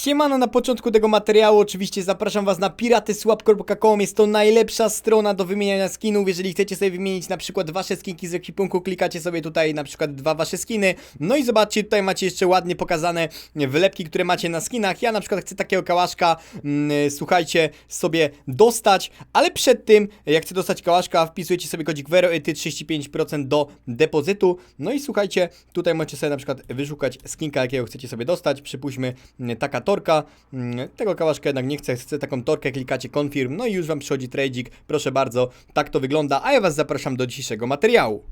Siemano, na początku tego materiału oczywiście zapraszam was na piratyswap.com Jest to najlepsza strona do wymieniania skinów. Jeżeli chcecie sobie wymienić na przykład wasze skinki z ekwipunku Klikacie sobie tutaj na przykład dwa wasze skiny. No i zobaczcie, tutaj macie jeszcze ładnie pokazane wylepki, które macie na skinach. Ja na przykład chcę takiego kałaszka, mm, słuchajcie, sobie dostać Ale przed tym, jak chcę dostać kałaszka, wpisujecie sobie kodzik VeroEty 35% do depozytu. No i słuchajcie, tutaj możecie sobie na przykład wyszukać skinka, jakiego chcecie sobie dostać. Przypuśćmy, mm, taka torka, mm, tego kałaszka jednak nie chcę, chcę taką torkę, klikacie confirm, no i już wam przychodzi tradzik, proszę bardzo, tak to wygląda, a ja was zapraszam do dzisiejszego materiału.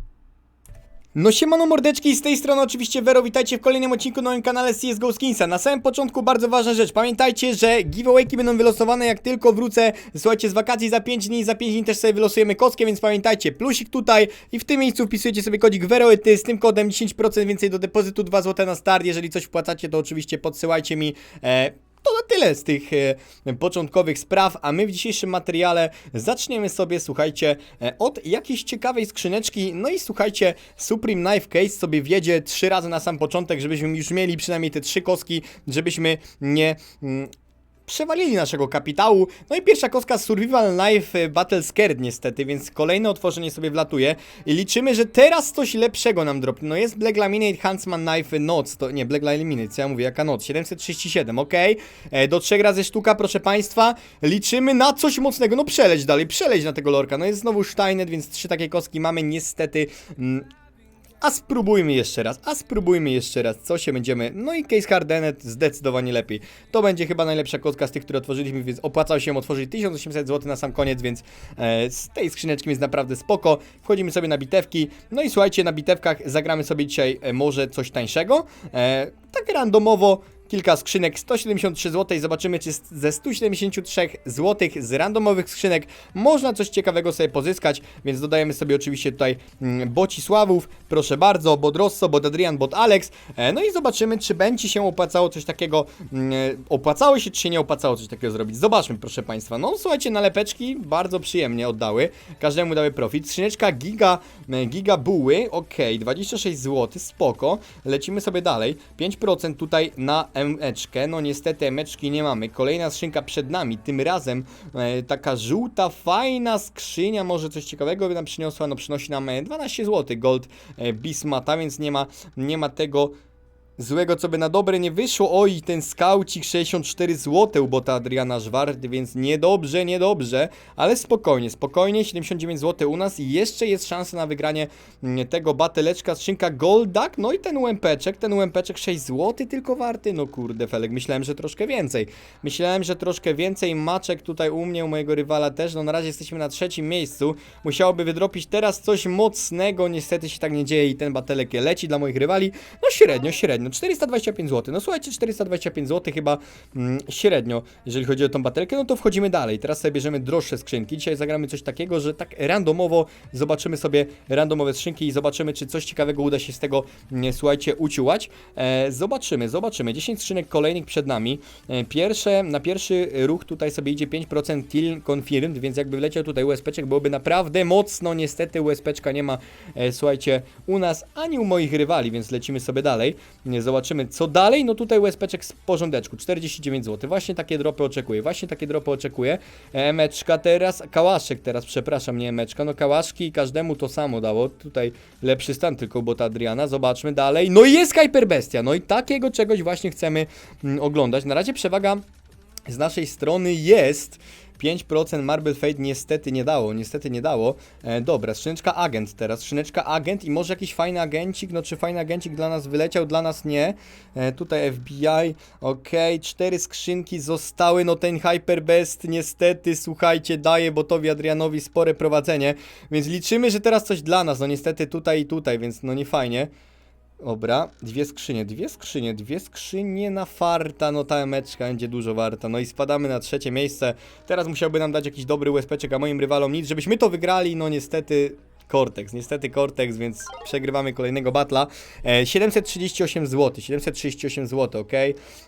No siemano mordeczki, z tej strony oczywiście Vero, witajcie w kolejnym odcinku na moim kanale CSGO Skinsa. Na samym początku bardzo ważna rzecz, pamiętajcie, że giveawayki będą wylosowane jak tylko wrócę, słuchajcie, z wakacji za 5 dni, za 5 dni też sobie wylosujemy kostkę, więc pamiętajcie, plusik tutaj i w tym miejscu wpisujecie sobie kodzik VeroEty z tym kodem 10% więcej do depozytu, 2 zł na start, jeżeli coś wpłacacie to oczywiście podsyłajcie mi e, to na tyle z tych e, początkowych spraw, a my w dzisiejszym materiale zaczniemy sobie, słuchajcie, e, od jakiejś ciekawej skrzyneczki. No i słuchajcie, Supreme Knife Case sobie wiedzie trzy razy na sam początek, żebyśmy już mieli przynajmniej te trzy kostki, żebyśmy nie. Mm, przewalili naszego kapitału. No i pierwsza kostka Survival Knife e, Battle Scared niestety, więc kolejne otworzenie sobie wlatuje. I liczymy, że teraz coś lepszego nam dropnie. No jest Black Laminate Huntsman Knife Noc, to nie, Black Laminate, co ja mówię, jaka noc? 737, ok? E, do trzech razy sztuka, proszę Państwa. Liczymy na coś mocnego, no przeleć dalej, przeleć na tego lorka. No jest znowu Steinet, więc trzy takie kostki mamy niestety... Mm, a spróbujmy jeszcze raz, a spróbujmy jeszcze raz, co się będziemy... No i Case Hardenet zdecydowanie lepiej. To będzie chyba najlepsza kostka z tych, które otworzyliśmy, więc opłacało się otworzyć 1800 zł na sam koniec, więc e, z tej skrzyneczki jest naprawdę spoko. Wchodzimy sobie na bitewki, no i słuchajcie, na bitewkach zagramy sobie dzisiaj e, może coś tańszego. E, tak randomowo kilka skrzynek 173 zł. Zobaczymy, czy ze 173 zł z randomowych skrzynek można coś ciekawego sobie pozyskać. Więc dodajemy sobie oczywiście tutaj mm, Bocisławów, proszę bardzo, Bot Rosso, Bot Alex. E, no i zobaczymy, czy będzie się opłacało coś takiego, mm, opłacało się, czy się nie opłacało coś takiego zrobić. Zobaczmy, proszę Państwa. No słuchajcie, nalepeczki bardzo przyjemnie oddały. Każdemu dały profit. Skrzyneczka Giga, e, Giga Buły, ok, 26 zł, spoko. Lecimy sobie dalej. 5% tutaj na emeczkę. No niestety emeczki nie mamy. Kolejna skrzynka przed nami. Tym razem e, taka żółta, fajna skrzynia. Może coś ciekawego by nam przyniosła. No przynosi nam e, 12 zł gold e, Bismata, więc nie ma, nie ma tego złego, co by na dobre nie wyszło. Oj, ten skaucik 64 zł u bota Adriana Żwarty, więc niedobrze, niedobrze, ale spokojnie, spokojnie, 79 zł u nas. I jeszcze jest szansa na wygranie mm, tego bateleczka, skrzynka Goldak, no i ten UMPczek, ten UMPczek 6 zł tylko warty, no kurde Felek, myślałem, że troszkę więcej, myślałem, że troszkę więcej, Maczek tutaj u mnie, u mojego rywala też, no na razie jesteśmy na trzecim miejscu, musiałoby wydropić teraz coś mocnego, niestety się tak nie dzieje i ten batelek leci dla moich rywali, no średnio, średnio, 425 zł. No słuchajcie, 425 zł chyba mm, średnio, jeżeli chodzi o tą batelkę, no to wchodzimy dalej. Teraz sobie bierzemy droższe skrzynki. Dzisiaj zagramy coś takiego, że tak randomowo zobaczymy sobie randomowe skrzynki i zobaczymy, czy coś ciekawego uda się z tego, mm, słuchajcie, uciułać. E, zobaczymy, zobaczymy. 10 skrzynek kolejnych przed nami. E, pierwsze, na pierwszy ruch tutaj sobie idzie 5% till confirmed, więc jakby wleciał tutaj USPczek, byłoby naprawdę mocno. Niestety USPczka nie ma, e, słuchajcie, u nas ani u moich rywali, więc lecimy sobie dalej. Zobaczymy co dalej. No tutaj USPczek z porządeczku, 49 zł. Właśnie takie dropy oczekuję, właśnie takie dropy oczekuję. Emeczka teraz, kałaszek teraz, przepraszam, nie emeczka. No kałaszki każdemu to samo dało. Tutaj lepszy stan tylko bota Adriana. Zobaczmy dalej. No i jest Hyperbestia. No i takiego czegoś właśnie chcemy mm, oglądać. Na razie przewaga z naszej strony jest 5% Marble Fate niestety nie dało, niestety nie dało. E, dobra, skrzyneczka agent teraz, skrzyneczka agent i może jakiś fajny agencik, no czy fajny agencik dla nas wyleciał, dla nas nie. E, tutaj FBI, okej, cztery skrzynki zostały, no ten Hyperbest niestety, słuchajcie, daje botowi Adrianowi spore prowadzenie, więc liczymy, że teraz coś dla nas, no niestety tutaj i tutaj, więc no nie fajnie. Dobra, dwie skrzynie, dwie skrzynie, dwie skrzynie na farta, no ta emeczka będzie dużo warta, no i spadamy na trzecie miejsce, teraz musiałby nam dać jakiś dobry USPczek, a moim rywalom nic, żebyśmy to wygrali, no niestety Cortex, niestety Cortex, więc przegrywamy kolejnego batla. E, 738 zł, 738 zł, ok?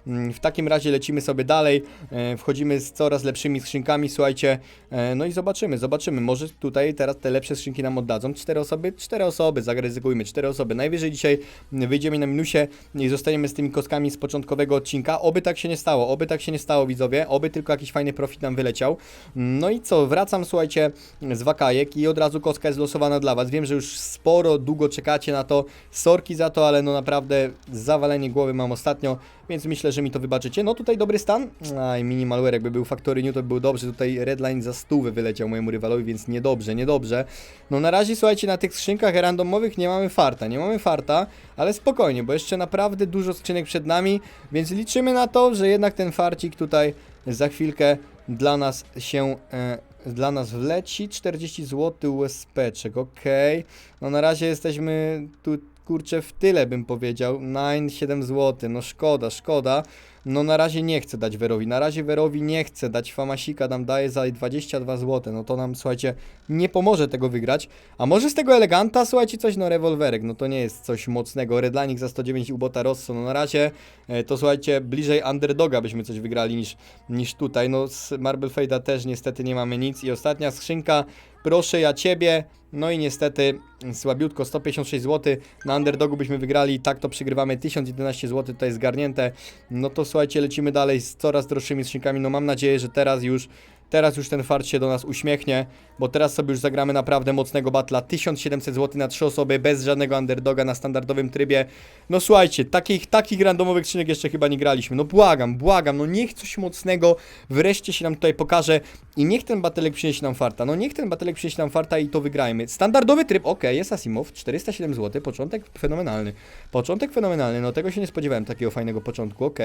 W takim razie lecimy sobie dalej, e, wchodzimy z coraz lepszymi skrzynkami, słuchajcie, e, no i zobaczymy, zobaczymy, może tutaj teraz te lepsze skrzynki nam oddadzą. Cztery osoby? Cztery osoby, zaryzykujmy, cztery osoby. Najwyżej dzisiaj wyjdziemy na minusie i zostaniemy z tymi kostkami z początkowego odcinka. Oby tak się nie stało, oby tak się nie stało, widzowie, oby tylko jakiś fajny profit nam wyleciał. No i co, wracam, słuchajcie, z wakajek i od razu kostka jest losowana dla Was. Wiem, że już sporo, długo czekacie na to. Sorki za to, ale no naprawdę zawalenie głowy mam ostatnio, więc myślę, że mi to wybaczycie. No tutaj dobry stan. Aj, minimalware jakby był Factory New, to by był dobrze. Tutaj Redline za stówę wyleciał mojemu rywalowi, więc niedobrze, niedobrze. No na razie, słuchajcie, na tych skrzynkach randomowych nie mamy farta, nie mamy farta, ale spokojnie, bo jeszcze naprawdę dużo skrzynek przed nami, więc liczymy na to, że jednak ten farcik tutaj za chwilkę dla nas się... E, dla nas wleci 40 zł USP-czek, okej. No na razie jesteśmy tu, kurczę, w tyle bym powiedział. 9, 7 zł, no szkoda, szkoda. No na razie nie chcę dać Werowi, na razie Werowi nie chcę dać, Famasika nam daje za 22 zł, no to nam, słuchajcie, nie pomoże tego wygrać. A może z tego Eleganta, słuchajcie, coś, no rewolwerek, no to nie jest coś mocnego. Redlining za 109 u Bota Rosso, no na razie e, to słuchajcie, bliżej underdoga byśmy coś wygrali niż, niż tutaj. No z Marble Fade'a też niestety nie mamy nic. I ostatnia skrzynka, proszę ja ciebie. No i niestety słabiutko 156 zł. Na underdogu byśmy wygrali, tak to przygrywamy 1011 zł, to jest zgarnięte. No to słuchajcie, lecimy dalej z coraz droższymi skrzynkami. No mam nadzieję, że teraz już Teraz już ten fart się do nas uśmiechnie, bo teraz sobie już zagramy naprawdę mocnego batla. 1700 zł na 3 osoby, bez żadnego underdoga na standardowym trybie. No słuchajcie, takich, takich randomowych skrzynek jeszcze chyba nie graliśmy. No błagam, błagam, no niech coś mocnego wreszcie się nam tutaj pokaże i niech ten batelek przyniesie nam farta. No niech ten batelek przyniesie nam farta i to wygrajmy. Standardowy tryb, ok, jest Asimov, 407 zł, początek fenomenalny. Początek fenomenalny, no tego się nie spodziewałem, takiego fajnego początku, ok.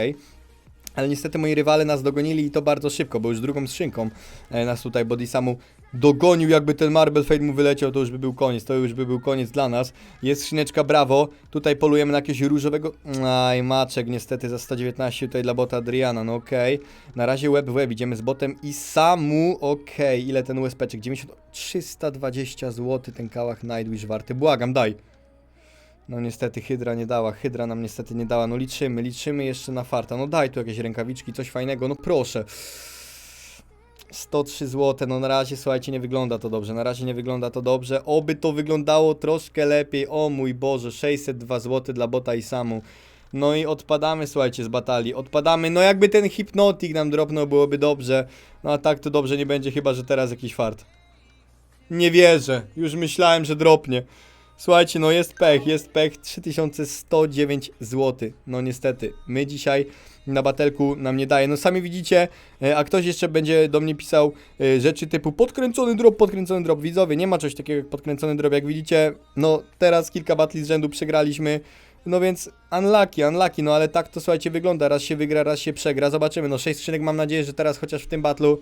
Ale niestety moi rywale nas dogonili i to bardzo szybko, bo już drugą skrzynką e, nas tutaj Bodisamu dogonił. Jakby ten Marble Fade mu wyleciał, to już by był koniec. To już by był koniec dla nas. Jest skrzyneczka Bravo. Tutaj polujemy na jakiegoś różowego... Aj, maczek niestety za 119 tutaj dla bota Adriana, no okej. Na razie web w web, idziemy z botem i samu, okej. Ile ten USP-czek? 90... 320 zł ten kałach Nightwish warty. Błagam, daj. No niestety Hydra nie dała, Hydra nam niestety nie dała, no liczymy, liczymy jeszcze na farta, no daj tu jakieś rękawiczki, coś fajnego, no proszę. 103 zł, no na razie słuchajcie nie wygląda to dobrze, na razie nie wygląda to dobrze, oby to wyglądało troszkę lepiej, o mój Boże, 602 zł dla bota i samu. No i odpadamy, słuchajcie, z batalii, odpadamy, no jakby ten hipnotik nam dropnął, byłoby dobrze, no a tak to dobrze nie będzie, chyba że teraz jakiś fart. Nie wierzę, już myślałem, że dropnie. Słuchajcie, no jest pech, jest pech, 3109 zł. No niestety, my dzisiaj na batelku nam nie daje. No sami widzicie, e, a ktoś jeszcze będzie do mnie pisał e, rzeczy typu podkręcony drop, podkręcony drop. Widzowie, nie ma czegoś takiego jak podkręcony drop, jak widzicie. No teraz kilka batli z rzędu przegraliśmy. No więc unlucky, unlucky, no ale tak to słuchajcie wygląda. Raz się wygra, raz się przegra. Zobaczymy, no 6 skrzynek mam nadzieję, że teraz chociaż w tym batlu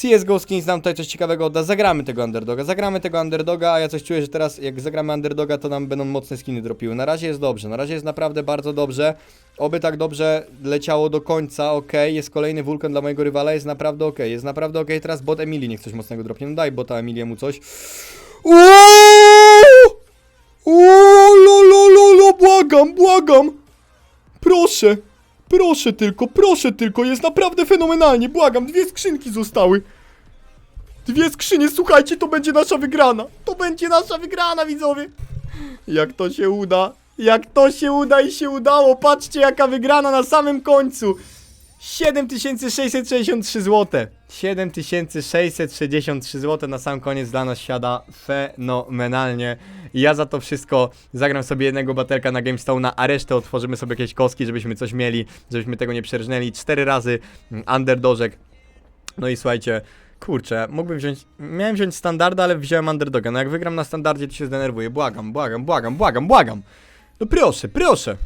CSGO Skins nam tutaj coś ciekawego odda. Zagramy tego underdoga, zagramy tego underdoga, a ja coś czuję, że teraz jak zagramy underdoga, to nam będą mocne skiny dropiły. Na razie jest dobrze, na razie jest naprawdę bardzo dobrze. Oby tak dobrze leciało do końca, ok. Jest kolejny wulkan dla mojego rywala, jest naprawdę ok. Jest naprawdę ok. Teraz bot Emilii niech coś mocnego dropnie. No daj bota Emiliemu coś. Uuuu! Uuuu, lo, lo, lo, lo, błagam, błagam! Proszę, proszę tylko, proszę tylko, jest naprawdę fenomenalnie, błagam, dwie skrzynki zostały. Dwie skrzynie, słuchajcie, to będzie nasza wygrana. To będzie nasza wygrana, widzowie. Jak to się uda, jak to się uda i się udało, patrzcie jaka wygrana na samym końcu. 7663 zł. 7663 zł na sam koniec dla nas siada fenomenalnie. Ja za to wszystko zagram sobie jednego batelka na GameStone, a resztę otworzymy sobie jakieś kostki, żebyśmy coś mieli, żebyśmy tego nie przerżnęli. Cztery razy mm, underdożek. No i słuchajcie, kurczę, mógłbym wziąć, miałem wziąć standarda, ale wziąłem underdoga. No jak wygram na standardzie, to się zdenerwuję. Błagam, błagam, błagam, błagam, błagam. No proszę, proszę.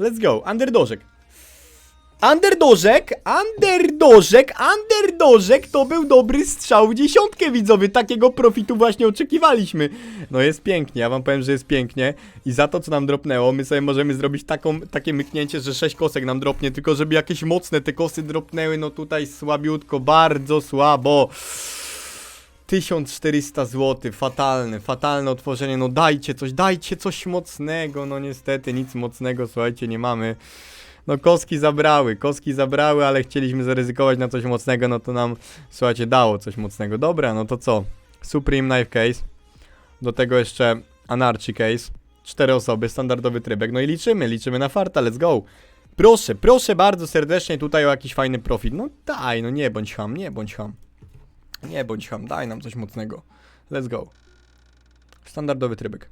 Let's go, underdożek. Underdożek, underdożek, underdożek to był dobry strzał w dziesiątkę widzowie, takiego profitu właśnie oczekiwaliśmy. No jest pięknie, ja wam powiem, że jest pięknie i za to co nam dropnęło, my sobie możemy zrobić taką, takie myknięcie, że 6 kosek nam dropnie, tylko żeby jakieś mocne te kosy dropnęły, no tutaj słabiutko, bardzo słabo. 1400 zł, fatalne, fatalne otworzenie, no dajcie coś, dajcie coś mocnego, no niestety nic mocnego, słuchajcie, nie mamy. No kostki zabrały, kostki zabrały, ale chcieliśmy zaryzykować na coś mocnego, no to nam, słuchajcie, dało coś mocnego. Dobra, no to co? Supreme Knife Case, do tego jeszcze Anarchy Case, cztery osoby, standardowy trybek, no i liczymy, liczymy na farta, let's go. Proszę, proszę bardzo serdecznie tutaj o jakiś fajny profit. No daj, no nie bądź ham, nie bądź ham. Nie bądź ham, daj nam coś mocnego. Let's go. Standardowy trybek.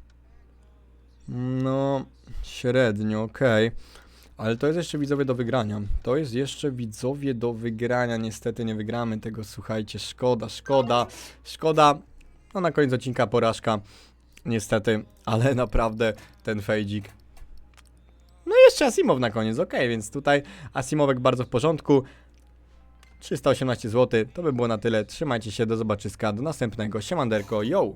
No, średnio, okej. Ale to jest jeszcze widzowie do wygrania. To jest jeszcze widzowie do wygrania. Niestety nie wygramy tego, słuchajcie. Szkoda, szkoda, szkoda. No na koniec odcinka porażka. Niestety, ale naprawdę ten fejdzik. No i jeszcze Asimow na koniec, okej, więc tutaj Asimowek bardzo w porządku. 318 zł, to by było na tyle. Trzymajcie się, do zobaczyska, do następnego. Siemanderko, yo!